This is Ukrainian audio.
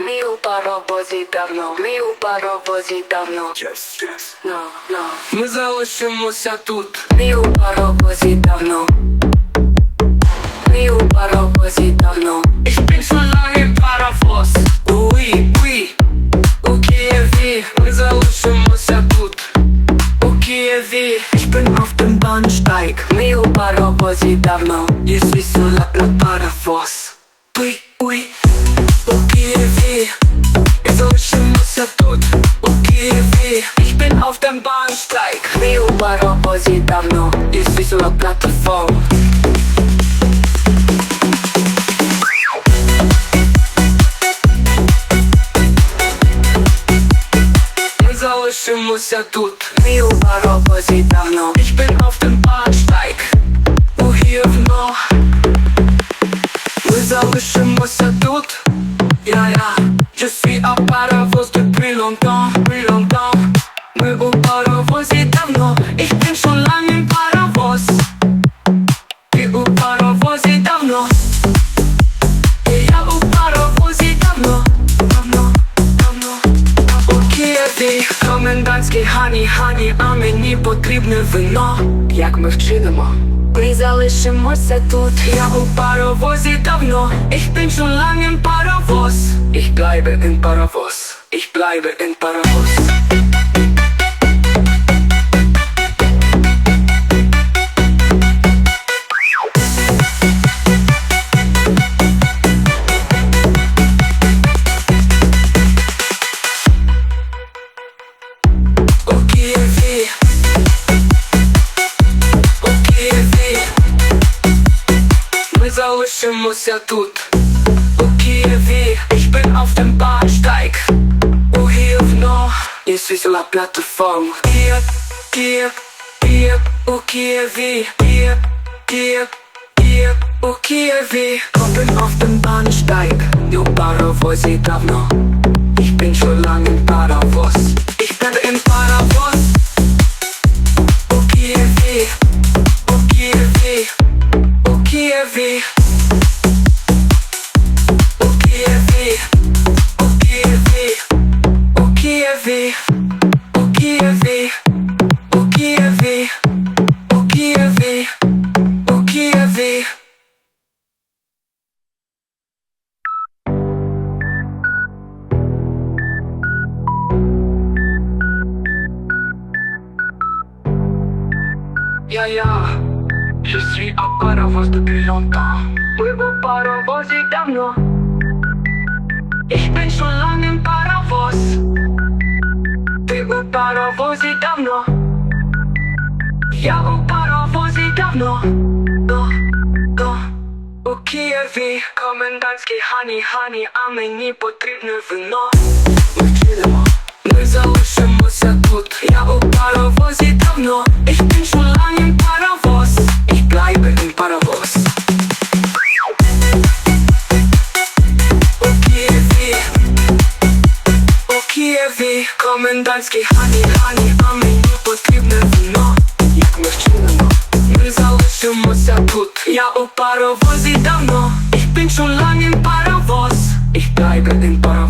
Meu paro Mil Meu paro, paropositano. Yes, yes. No, no. Ми залишимося тут. Мил паропозитано. Мил паропозитано. Ich bin auf dem Bahnsteig. Mio paro positivo. Ich bin so la la para force. Ui, ui. była robocie dawno i zwisła platform Залишимося тут, мій у роботі давно Ich bin auf dem Bahnsteig, у гівно Ми залишимося тут, я-я Je suis à part à vos depuis longtemps, depuis longtemps Mais au паровозі давно. Ich bin schon lange im Paravoz. Ти у паровозі давно. І я у паровозі давно. Давно, давно. У Києві комендантський хані, хані, а мені потрібне вино. Як ми вчинимо? Ми залишимося тут. Я у паровозі давно. Ich bin schon lange im Paravoz. Ich bleibe in Paravoz. Ich bleibe in Paravoz. Ми залишимося тут. У Києві. Ich bin auf dem Bahnsteig. У гівно. Ich schließe la Plattform. Київ, Київ, Київ. У Києві. Київ, Київ, Київ. У Києві. Ich bin auf dem Bahnsteig. У паровозі давно. Ich bin schon lange im Paravoz. Я я Je suis à Paravoz depuis longtemps Мы в паровозе давно. Ich bin schon lange im Paravoz Ты у паровозе давно. Я у паровозе давно. До, до У Києві комендантський хані, хані, а мені потрібне вино Комендантський хані, хані, а мені потрібне вино. Як ми вчинимо? Ми залишимося тут. Я у паровозі давно. Ich bin schon lange im Паровоз, Ich bleibe im Paravoz.